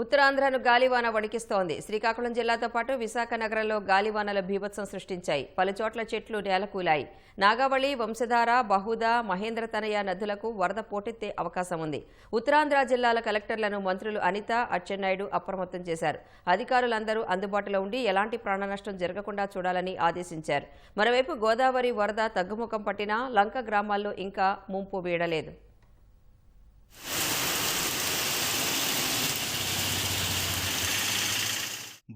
ఉత్తరాంధ్రను గాలివాన వణికిస్తోంది. శ్రీకాకుళం జిల్లాతో పాటు విశాఖ నగరంలో గాలివానల బీభత్సం సృష్టించాయి. పలుచోట్ల చెట్లు నేలకూలాయి. నాగావళి వంశధార బహుదా మహేంద్రతనయ నదులకు వరద పోటెత్తే అవకాశం ఉంది. ఉత్తరాంధ్ర జిల్లాల కలెక్టర్లను మంత్రులు అనిత అచ్చెన్నాయుడు అప్రమత్తం చేశారు. అధికారులందరూ అందుబాటులో ఉండి ఎలాంటి ప్రాణనష్టం జరగకుండా చూడాలని ఆదేశించారు. మరోవైపు గోదావరి వరద తగ్గుముఖం పట్టినా లంక గ్రామాల్లో ఇంకా ముంపు వీడలేదు.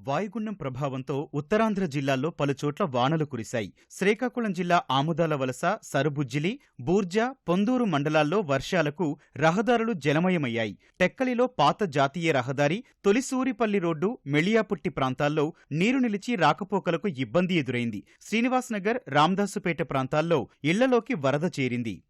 వాయుగుండం ప్రభావంతో ఉత్తరాంధ్ర జిల్లాల్లో పలుచోట్ల వానలు కురిశాయి. శ్రీకాకుళం జిల్లా ఆముదాల వలస సరుబుజ్జిలి బూర్జా పొందూరు మండలాల్లో వర్షాలకు రహదారులు జలమయమయ్యాయి. టెక్కలిలో పాత జాతీయ రహదారి తొలిసూరిపల్లి రోడ్డు మెళియాపుట్టి ప్రాంతాల్లో నీరు నిలిచి రాకపోకలకు ఇబ్బంది ఎదురైంది. శ్రీనివాస్నగర్ రామదాసుపేట ప్రాంతాల్లో ఇళ్ళలోకి వరద చేరింది.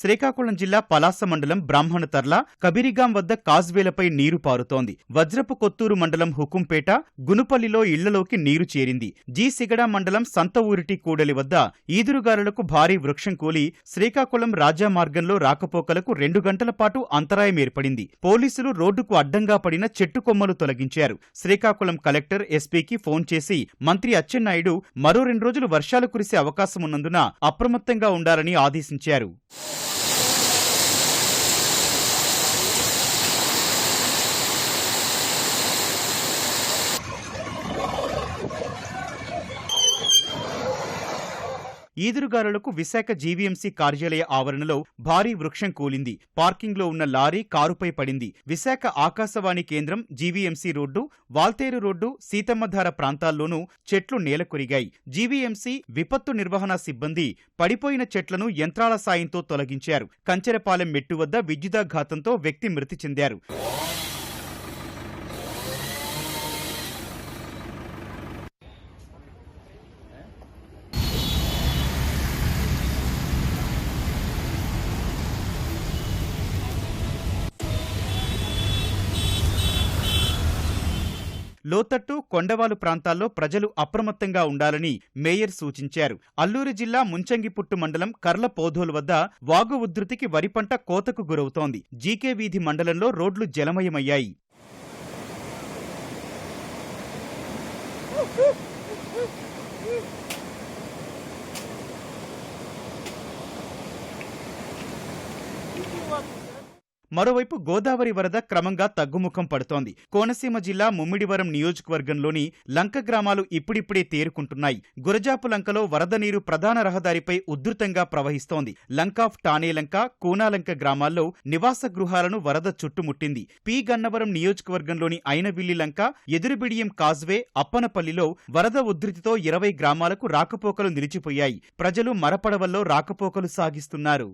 శ్రీకాకుళం జిల్లా పలాస మండలం బ్రాహ్మణతర్ల కబిరిగాం వద్ద కాజ్వేలపై నీరు పారుతోంది. వజ్రపు కొత్తూరు మండలం హుకుంపేట గునుపల్లిలో ఇళ్ళలోకి నీరు చేరింది. జి. సిగడ మండలం సంత ఊరిటి కూడలి వద్ద ఈదురుగాలులకు భారీ వృక్షం కూలి శ్రీకాకుళం రాజా మార్గంలో రాకపోకలకు రెండు గంటల పాటు అంతరాయం ఏర్పడింది. పోలీసులు రోడ్డుకు అడ్డంగా పడిన చెట్టు కొమ్మలు తొలగించారు. శ్రీకాకుళం కలెక్టర్ ఎస్పీకి ఫోన్ చేసి మంత్రి అచ్చెన్నాయుడు మరో రెండు రోజులు వర్షాలు కురిసే అవకాశం ఉన్నందున అప్రమత్తంగా ఉండాలని ఆదేశించారు. ఈదురుగాలులకు విశాఖ జీవీఎంసీ కార్యాలయ ఆవరణలో భారీ వృక్షం కూలింది. పార్కింగ్లో ఉన్న లారీ కారుపై పడింది. విశాఖ ఆకాశవాణి కేంద్రం GVMC road Waltair road Seethammadhara ప్రాంతాల్లోనూ చెట్లు నేలకొరిగాయి జీవీఎంసీ విపత్తు నిర్వహణ సిబ్బంది పడిపోయిన చెట్లను యంత్రాల సాయంతో తొలగించారు. కంచెరపాలెం మెట్టు వద్ద విద్యుదాఘాతంతో వ్యక్తి మృతి చెందారు. లోతట్టు కొండవాలు ప్రాంతాల్లో ప్రజలు అప్రమత్తంగా ఉండాలని మేయర్ సూచించారు. అల్లూరు జిల్లా ముంచంగిపుట్టు మండలం కర్లపోధోలు వద్ద వాగు ఉధృతికి వరి పంట కోతకు గురవుతోంది. జీకే వీధి మండలంలో రోడ్లు జలమయమయ్యాయి. మరోవైపు గోదావరి వరద క్రమంగా తగ్గుముఖం పడుతోంది. కోనసీమ జిల్లా ముమ్మిడివరం నియోజకవర్గంలోని లంక గ్రామాలు ఇప్పుడిప్పుడే తేరుకుంటున్నాయి. గురజాపు లంకలో వరద నీరు ప్రధాన రహదారిపై ఉధృతంగా ప్రవహిస్తోంది. లంకాఫ్ టానేలంక కూనాలంక గ్రామాల్లో నివాస గృహాలను వరద చుట్టుముట్టింది. పి. గన్నవరం నియోజకవర్గంలోని అయినవిల్లి లంక ఎదురుబిడియం కాజ్వే అప్పనపల్లిలో వరద ఉధృతితో ఇరవై గ్రామాలకు రాకపోకలు నిలిచిపోయాయి. ప్రజలు మరపడవల్లో రాకపోకలు సాగిస్తున్నారు.